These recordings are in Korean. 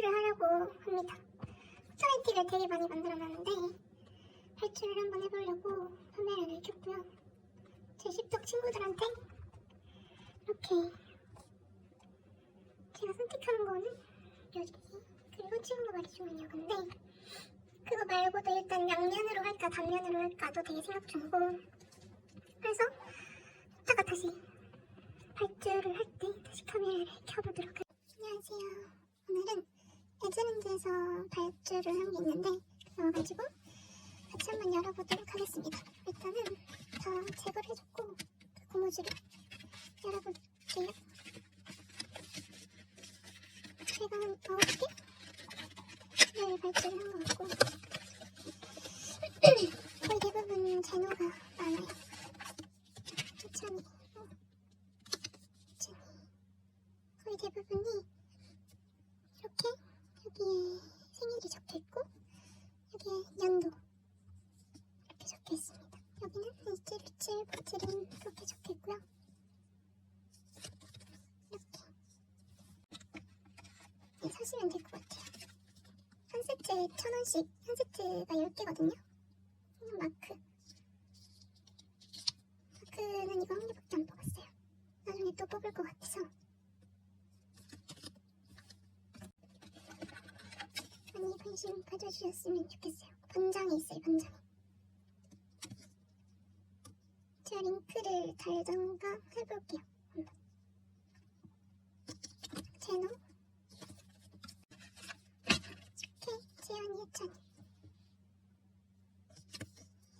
발주를 하려고 합니다. 포토라이팅을 되게 많이 만들어놨는데 발주를 한번 해보려고 판매를 해줬고요. 제 십덕 친구들한테 이렇게 제가 선택하는 거는 여기 그리고 찍은 거 말해주면 이건데 그거 말고도 일단 양면으로 할까 단면으로 할까도 되게 생각 중이고 그래서 이따가 다시 발주를 할 때 다시 카메라를 켜보도록 할게요. 오늘은 에즈랜드에서 발주를 한 게 있는데 그래가지고 같이 한번 열어보도록 하겠습니다. 일단은 다 제거를 해줬고 그 고무줄을 열어볼게요. 제가 한 9개를 발주를 한 것 같고 거의 대부분 제노가 많아요. 천천히 어, 천천히 거의 대부분이 이렇게 여기에 생일이 적혀있고 여기에 연도 이렇게 적혀있습니다. 여기는 1717 버틀은 이렇게 적혀있고요. 이렇게 네, 사시면 될 것 같아요. 한 세트에 천 원씩 한 세트가 10개거든요. 마크. 마크는 이거 한 개밖에 안 뽑았어요. 나중에 또 뽑을 것 같아서. 많이 관심 가져주셨으면 좋겠어요. 번장에 있어요, 번장에. 제가 링크를 달던가 해볼게요. 한번. 이렇게 지연이 예찬이.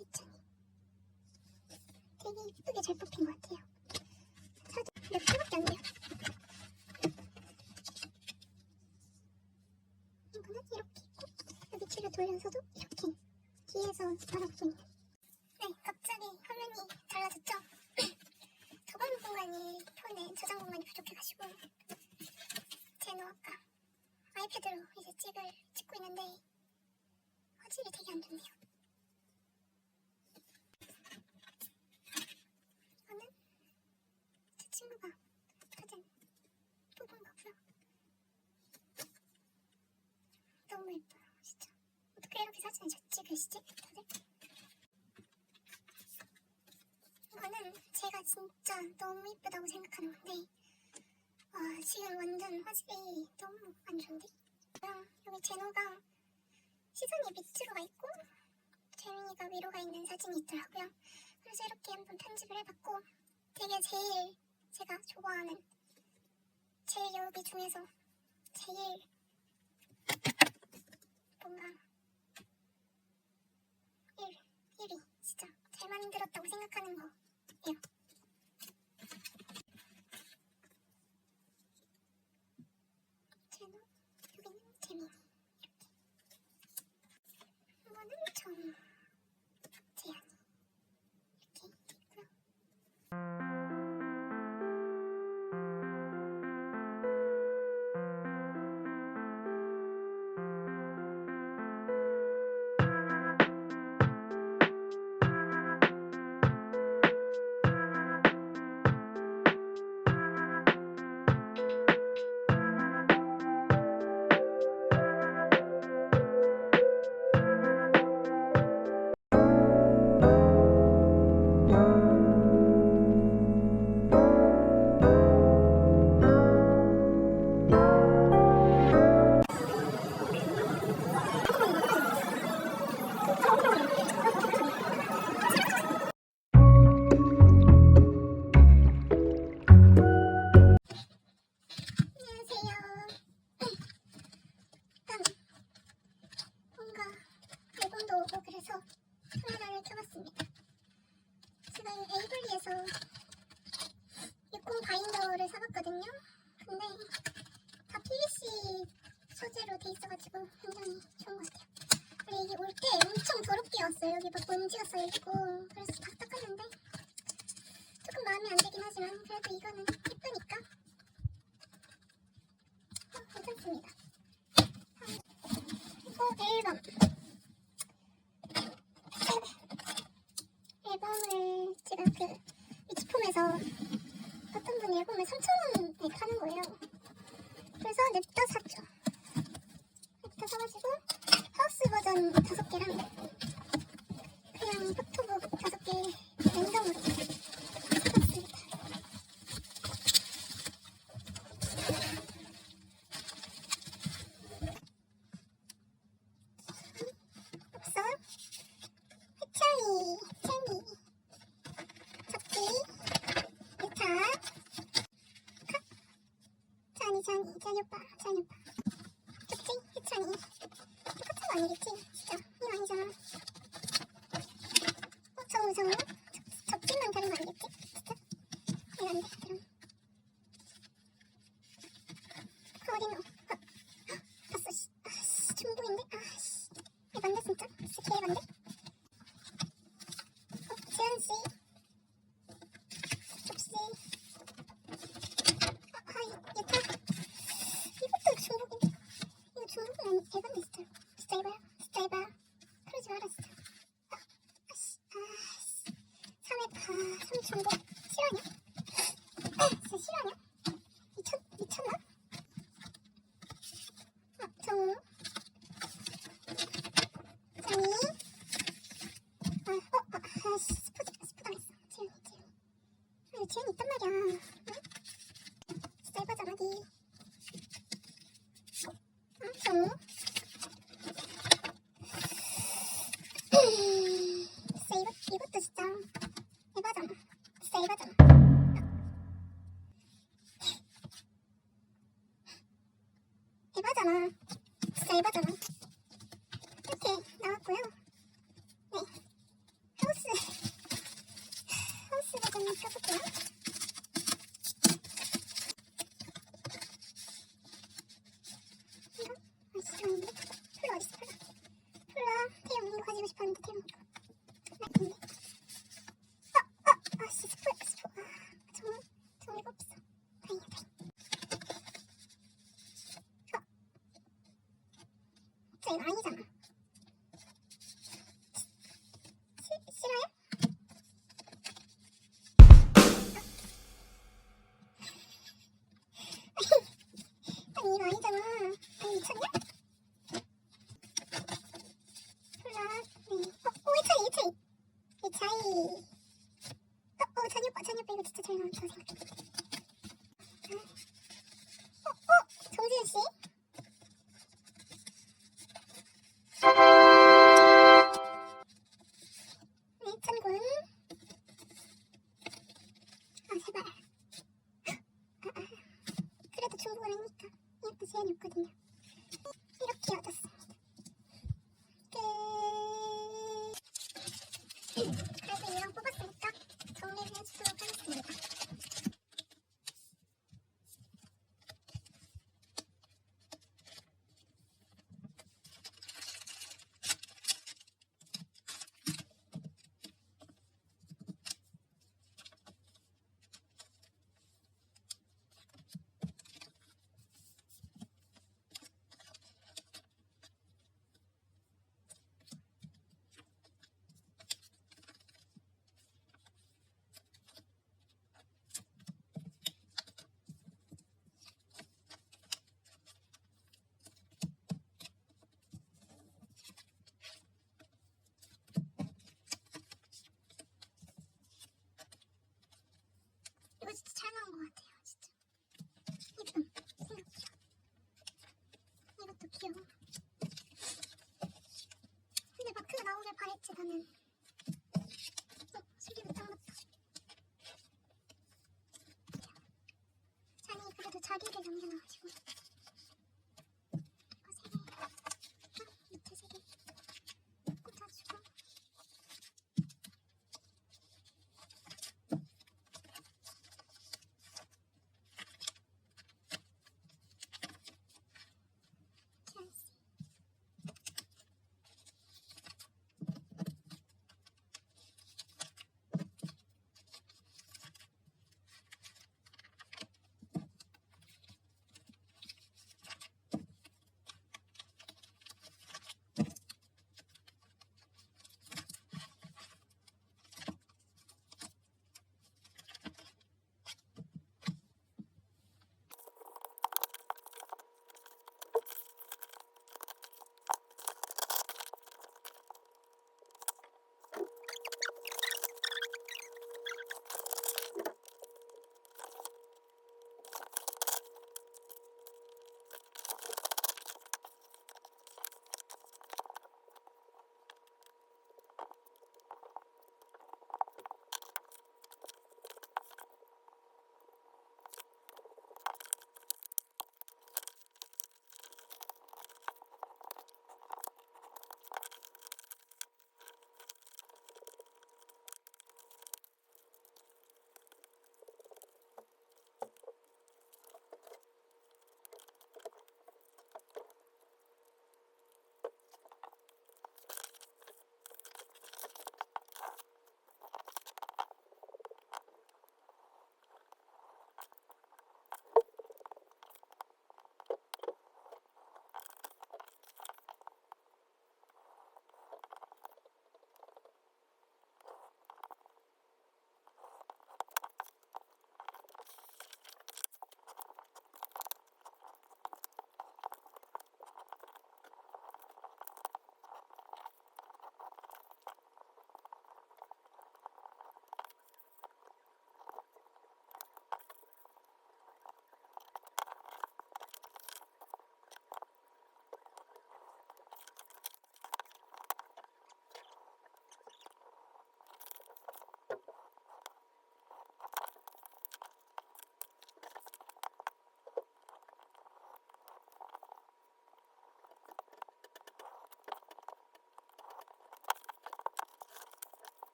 예찬이. 되게 이쁘게 잘 뽑힌 것 같아요. 사진 몇 개밖에 안 돼요. 이거는 이렇게 있고 여기 뒤를 돌려서도 이렇게 뒤에서 바라보고 있는 네 갑자기 화면이 달라졌죠? 저번 공간이 폰에 저장 공간이 부족해가지고 제노 아까 아이패드로 이제 찍을 찍고 있는데 화질이 되게 안 좋네요 이거는 제 친구가 사진 뽑은 거고요 너무 예뻐요, 진짜. 어떻게 이렇게 사진을 잘 찍으시지? 다들? 이거는 제가 진짜 너무 예쁘다고 생각하는 건데, 와, 지금 완전 화질이 너무 안 좋은데? 그냥 여기 제노가 시선이 밑으로 가 있고, 재민이가 위로 가 있는 사진이 있더라고요. 그래서 이렇게 한번 편집을 해봤고, 되게 제일 제가 좋아하는, 제일 여기 중에서 제일 뭔가 진짜 잘 만들었다고 생각하는 거예요. 제노, 여기는 재민이 이렇게. 이거는 정, 돼 있어가지고 굉장히 좋은 것 같아요. 그리고 이게 올 때 엄청 더럽게 왔어요. 여기 막 먼지가 쌓여있고 그래서 다 닦았는데 조금 마음에 안 들긴 하지만 그래도 이거는 예쁘니까 어, 괜찮습니다. 이거 앨범. 앨범을 지금 그 위치폼에서 어떤 분이 앨범을 3,000원에 파는 거예요. 그래서 냅 옵션 다섯 개랑 이거, 이것도 진짜 해봐잖아 진짜 해봐잖아 해봐잖아 진짜 해봐잖아 이렇게 나왔고요. 네. 하우스. 하우스를 좀 펴볼게요. 이거? 풀라 풀라? 태용 이거 가지고 싶었는데 태용 하는 시기부터 아니 그래도 자리를 남겨놔가지고.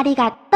아리가